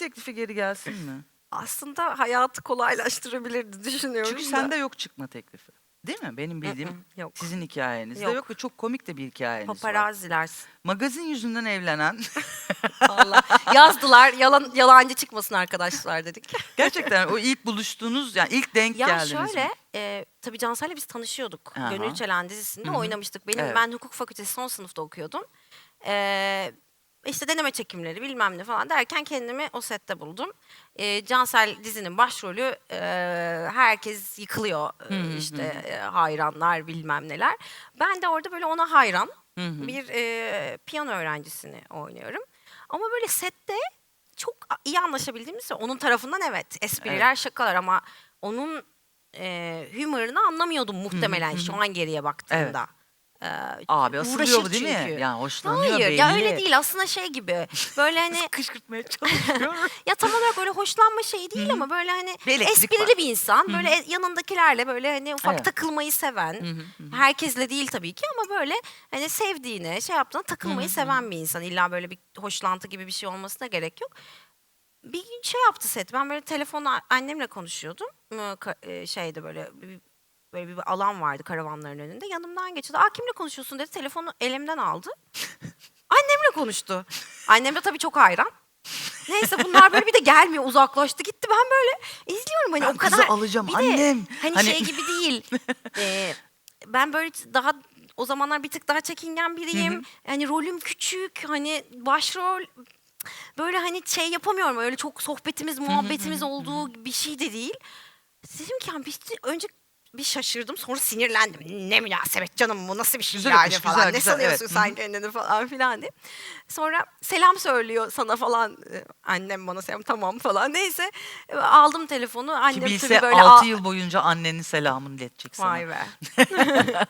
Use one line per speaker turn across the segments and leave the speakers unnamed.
teklifi geri gelsin mi?
Aslında hayatı kolaylaştırabilirdi düşünüyorum
Çünkü
da.
sende yok çıkma teklifi. Değil mi? Benim bildiğim
yok.
sizin hikayenizde
Yok.
yok. ve çok komik de bir hikayeniz var.
Paparazziler.
Magazin yüzünden evlenen
Vallahi. Yazdılar yalan yalancı çıkmasın arkadaşlar dedik.
gerçekten o ilk buluştuğunuz yani ilk denk
Ya
geldiniz. mi?
şöyle, e, tabii Cansel'le biz tanışıyorduk.
Aha.
Gönül Çelen dizisinde oynamıştık. Benim
Evet.
ben hukuk fakültesi son sınıfta okuyordum. E, işte deneme çekimleri bilmem ne falan derken kendimi o sette buldum. E, Cansel dizinin başrolü e, herkes yıkılıyor e, işte e, hayranlar bilmem neler. Ben de orada böyle ona hayran bir e, piyano öğrencisini oynuyorum. Ama böyle sette çok iyi anlaşabildiğimiz onun tarafından evet espriler şakalar ama onun e, humorunu anlamıyordum muhtemelen şu an geriye baktığımda. Ee,
Abi asılıyor bu
uğraşır
değil mi?
çünkü.
Yani hoşlanıyor
Hayır
belli.
ya öyle değil aslında şey gibi böyle hani
Kışkırtmaya çalışıyor.
ya tam olarak öyle hoşlanma şeyi değil ama böyle hani
Bir elektrik
esprili
var.
bir insan böyle e- yanındakilerle böyle hani ufak
Evet.
takılmayı seven herkesle değil tabii ki ama böyle hani sevdiğine şey yaptığına takılmayı seven bir insan illa böyle bir hoşlantı gibi bir şey olmasına gerek yok. Bir gün şey yaptı set ben böyle telefonla annemle konuşuyordum Ee, ka- e, böyle bir, böyle bir alan vardı karavanların önünde yanımdan geçti. Aa kimle konuşuyorsun dedi telefonu elimden aldı. Annemle konuştu. Annem de tabii çok hayran. Neyse bunlar böyle bir de gelmiyor uzaklaştı gitti. Ben böyle izliyorum hani
Ben
o
kızı
kadar.
alacağım,
bir de
annem.
Hani,
Hani-
şey gibi değil. Ee, ben böyle daha o zamanlar bir tık daha çekingen biriyim. Hani rolüm küçük hani başrol böyle hani şey yapamıyorum öyle çok sohbetimiz muhabbetimiz olduğu bir şey de değil. Dedim ki yani bir, önce bir şaşırdım sonra sinirlendim. Ne münasebet canım bu nasıl bir şey
Güzel
yani
akış,
falan.
güzel,
ne
güzel,
sanıyorsun
evet.
sen kendini falan filan diye. Sonra selam söylüyor sana falan. Ee, Annem bana selam tamam falan. Neyse e, aldım telefonu.
Ki
Annem
bilse
tabii böyle
6
al-
yıl boyunca annenin selamını iletecek sana.
Vay be.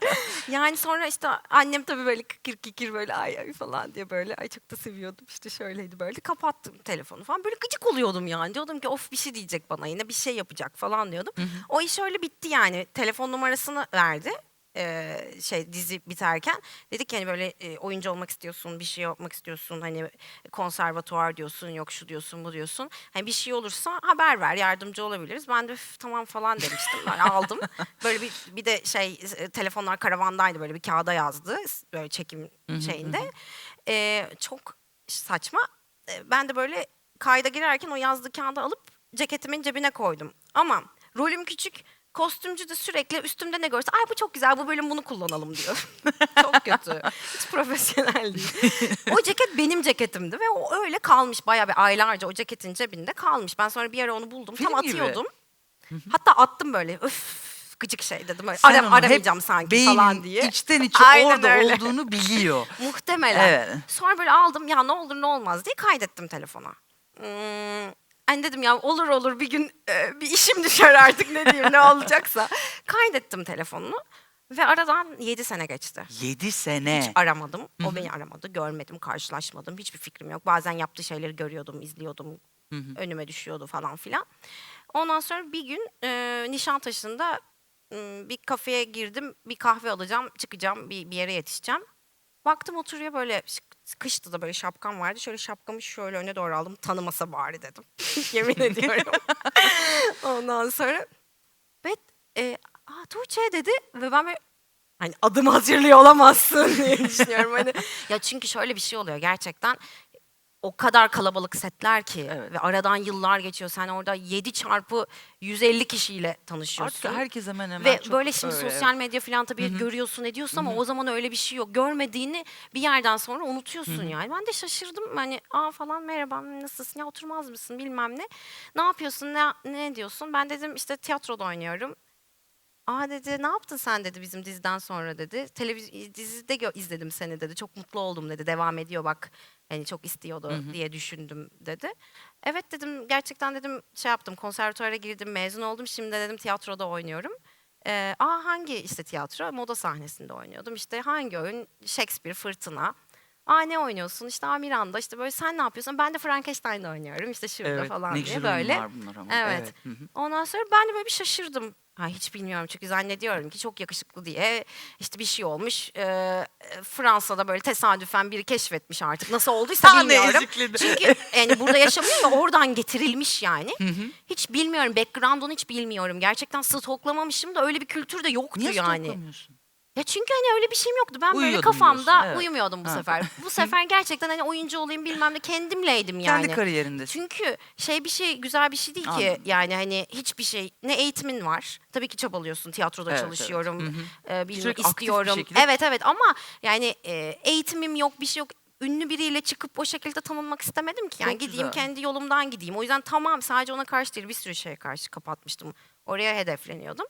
yani sonra işte annem tabii böyle kikir kikir böyle ay ay falan diye böyle ay çok da seviyordum işte şöyleydi böyle kapattım telefonu falan böyle gıcık oluyordum yani diyordum ki of bir şey diyecek bana yine bir şey yapacak falan diyordum. O iş öyle bitti yani telefon numarasını verdi. Ee, şey dizi biterken. Dedik ki hani böyle e, oyuncu olmak istiyorsun bir şey yapmak istiyorsun. Hani konservatuvar diyorsun yok şu diyorsun bu diyorsun. Hani bir şey olursa haber ver yardımcı olabiliriz. Ben de "Üf, tamam falan demiştim. Ben aldım. Böyle bir bir de şey e, telefonlar karavandaydı. Böyle bir kağıda yazdı böyle çekim şeyinde. Ee, çok saçma. Ee, ben de böyle kayda girerken o yazdığı kağıdı alıp ceketimin cebine koydum. Ama rolüm küçük Kostümcü de sürekli üstümde ne görse ay bu çok güzel bu bölüm bunu kullanalım diyor. çok kötü. Hiç profesyonel değil. o ceket benim ceketimdi ve o öyle kalmış bayağı bir aylarca o ceketin cebinde kalmış. Ben sonra bir ara onu buldum
Film
tam
gibi.
atıyordum. Hatta attım böyle öf gıcık şey dedim. Öyle,
Sen
Aram, aramayacağım sanki
beynin
falan diye.
içten içe
Aynen
orada
öyle.
olduğunu biliyor.
Muhtemelen.
Evet.
Sonra böyle aldım ya ne olur ne olmaz diye kaydettim telefona. Hmm, hani dedim ya olur olur bir gün e, bir işim düşer artık ne diyeyim ne olacaksa. Kaydettim telefonunu ve aradan 7 sene geçti.
7 sene.
Hiç aramadım. O beni aramadı. Görmedim, karşılaşmadım. Hiçbir fikrim yok. Bazen yaptığı şeyleri görüyordum, izliyordum. Önüme düşüyordu falan filan. Ondan sonra bir gün e, Nişantaşı'nda bir kafeye girdim. Bir kahve alacağım, çıkacağım, bir, bir yere yetişeceğim. Baktım oturuyor böyle kıştı da böyle şapkam vardı. Şöyle şapkamı şöyle öne doğru aldım. Tanımasa bari dedim. Yemin ediyorum. Ondan sonra ve e, Aa, Tuğçe dedi ve ben böyle hani adım hazırlıyor olamazsın diye düşünüyorum. Hani, ya çünkü şöyle bir şey oluyor gerçekten o kadar kalabalık setler ki
Evet.
ve aradan yıllar geçiyor. Sen orada 7 çarpı 150 kişiyle tanışıyorsun.
Artık herkes hemen hemen
Ve
çok
böyle şimdi
öyle.
sosyal medya falan tabii görüyorsun ediyorsun ama o zaman öyle bir şey yok. Görmediğini bir yerden sonra unutuyorsun yani. Ben de şaşırdım hani aa falan merhaba nasılsın ya oturmaz mısın bilmem ne. Ne yapıyorsun ne, ne diyorsun? Ben dedim işte tiyatroda oynuyorum. Aa dedi ne yaptın sen dedi bizim diziden sonra dedi. Televiz dizide izledim seni dedi. Çok mutlu oldum dedi. Devam ediyor bak. Hani çok istiyordu diye düşündüm dedi. Evet dedim gerçekten dedim şey yaptım konservatuvara girdim mezun oldum. Şimdi de dedim tiyatroda oynuyorum. Ee, aa hangi işte tiyatro? Moda sahnesinde oynuyordum. İşte hangi oyun? Shakespeare, Fırtına. Aa ne oynuyorsun? İşte Aa Miranda işte böyle sen ne yapıyorsun? Ben de Frankenstein oynuyorum işte şurada
Evet,
falan
ne
diye böyle.
bunlar ama.
Evet.
Hı hı.
Ondan sonra ben de böyle bir şaşırdım. Ha, hiç bilmiyorum çünkü zannediyorum ki çok yakışıklı diye işte bir şey olmuş. Ee, Fransa'da böyle tesadüfen biri keşfetmiş artık. Nasıl olduysa
Ha, ne
bilmiyorum.
ezikledi.
Çünkü yani burada yaşamıyor ya oradan getirilmiş yani. Hiç bilmiyorum background'unu hiç bilmiyorum. Gerçekten stoklamamışım da öyle bir kültür de yoktu
Niye
yani.
stoklamıyorsun?
Ya çünkü hani öyle bir şeyim yoktu. Ben böyle kafamda
diyorsun, evet.
uyumuyordum bu
Ha.
sefer. Bu sefer gerçekten hani oyuncu olayım bilmem ne kendimleydim yani.
Kendi kariyerindesin.
Çünkü şey bir şey güzel bir şey değil ki
Anladım.
yani hani hiçbir şey ne eğitimin var. Tabii ki çabalıyorsun tiyatroda
Evet, evet.
çalışıyorum. E, bilmem
Sürekli aktif bir
istiyorum.
şekilde-
Evet evet ama yani e, eğitimim yok bir şey yok. Ünlü biriyle çıkıp o şekilde tanınmak istemedim ki. Yani
Çok
gideyim
güzel.
kendi yolumdan gideyim. O yüzden tamam sadece ona karşı değil bir sürü şeye karşı kapatmıştım. Oraya hedefleniyordum.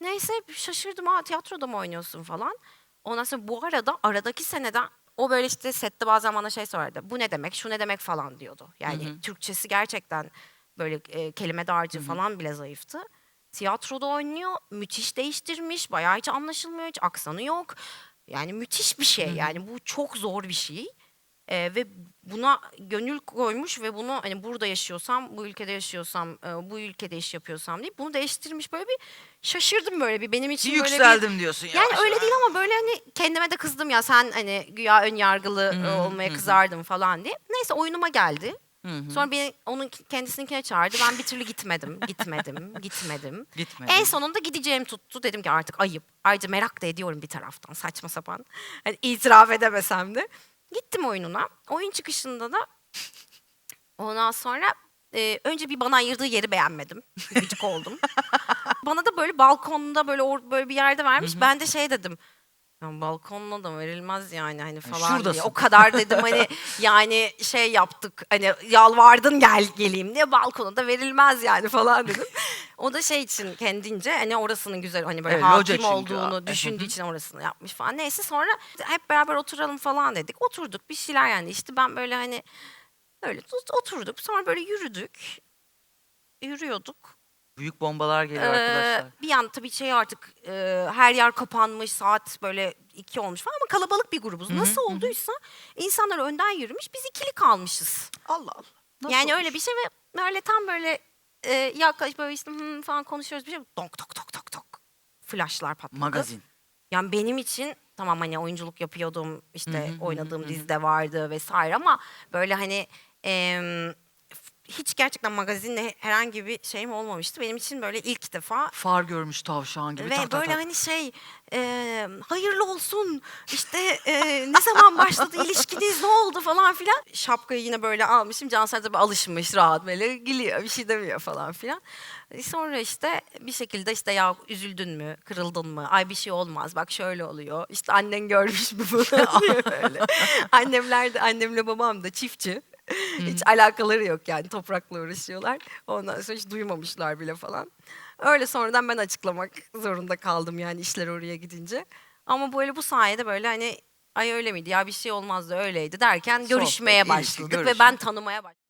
Neyse şaşırdım ha tiyatroda mı oynuyorsun falan. Ondan sonra bu arada aradaki seneden o böyle işte sette bazen bana şey sorardı. Bu ne demek, şu ne demek falan diyordu. Yani Türkçesi gerçekten böyle e, kelime dağarcığı falan bile zayıftı. Tiyatroda oynuyor, müthiş değiştirmiş, bayağı hiç anlaşılmıyor, hiç aksanı yok. Yani müthiş bir şey yani bu çok zor bir şey. Ee, ve buna gönül koymuş ve bunu hani burada yaşıyorsam, bu ülkede yaşıyorsam, e, bu ülkede iş yapıyorsam deyip bunu değiştirmiş böyle bir şaşırdım böyle bir benim
Bir
için böyle bir
yükseldim diyorsun
yani
yavaş
öyle değil ama böyle hani kendime de kızdım ya sen hani güya ön yargılı e,
hı,
olmaya
hı.
kızardın falan diye. Neyse oyunuma geldi. Sonra beni onun kendisininkine çağırdı. Ben bir türlü gitmedim, gitmedim, gitmedim.
Gitmedin.
En sonunda gideceğim tuttu. Dedim ki artık ayıp. Ayrıca merak da ediyorum bir taraftan saçma sapan. Hani itiraf edemesem de. Gittim oyununa. Oyun çıkışında da ondan sonra e, önce bir bana ayırdığı yeri beğenmedim. Gıcık oldum. bana da böyle balkonda böyle or- böyle bir yerde vermiş. Ben de şey dedim. Ya balkonla da verilmez yani hani falan diye.
şuradasın.
O kadar dedim hani yani şey yaptık hani yalvardın gel geleyim diye balkona da verilmez yani falan dedim. o da şey için kendince hani orasının güzel hani böyle
Evet, loca
hakim
çünkü.
olduğunu düşündüğü için orasını yapmış falan. Neyse sonra hep beraber oturalım falan dedik. Oturduk bir şeyler yani işte ben böyle hani öyle tut- oturduk sonra böyle yürüdük. Yürüyorduk.
Büyük bombalar geliyor
Ee,
arkadaşlar.
bir an tabii şey artık e, her yer kapanmış saat böyle iki olmuş falan ama kalabalık bir grubuz. Nasıl olduysa insanlar önden yürümüş biz ikili kalmışız.
Allah Allah. Nasıl
yani öyle bir şey ve böyle tam böyle e, yaklaş böyle işte hmm falan konuşuyoruz bir şey. Tok tok tok tok tok. Flashlar patladı.
Magazin.
Yani benim için tamam hani oyunculuk yapıyordum işte oynadığım dizide vardı vesaire ama böyle hani em, hiç gerçekten magazinle herhangi bir şeyim olmamıştı. Benim için böyle ilk defa
Far görmüş tavşan gibi.
ve
tak
böyle
tak.
hani şey e, hayırlı olsun işte e, ne zaman başladı ilişkiniz ne oldu falan filan. Şapkayı yine böyle almışım. Cansel tabii alışmış rahat böyle gülüyor bir şey demiyor falan filan. E, Sonra işte bir şekilde işte ya üzüldün mü kırıldın mı ay bir şey olmaz bak şöyle oluyor işte annen görmüş diye böyle. Annemler de annemle babam da çiftçi. Hiç alakaları yok yani toprakla uğraşıyorlar. Ondan sonra hiç duymamışlar bile falan. Öyle sonradan ben açıklamak zorunda kaldım yani işler oraya gidince. Ama böyle bu sayede böyle hani ay öyle miydi ya bir şey olmazdı öyleydi derken görüşmeye
ilişki,
başladık ve ben tanımaya başladım.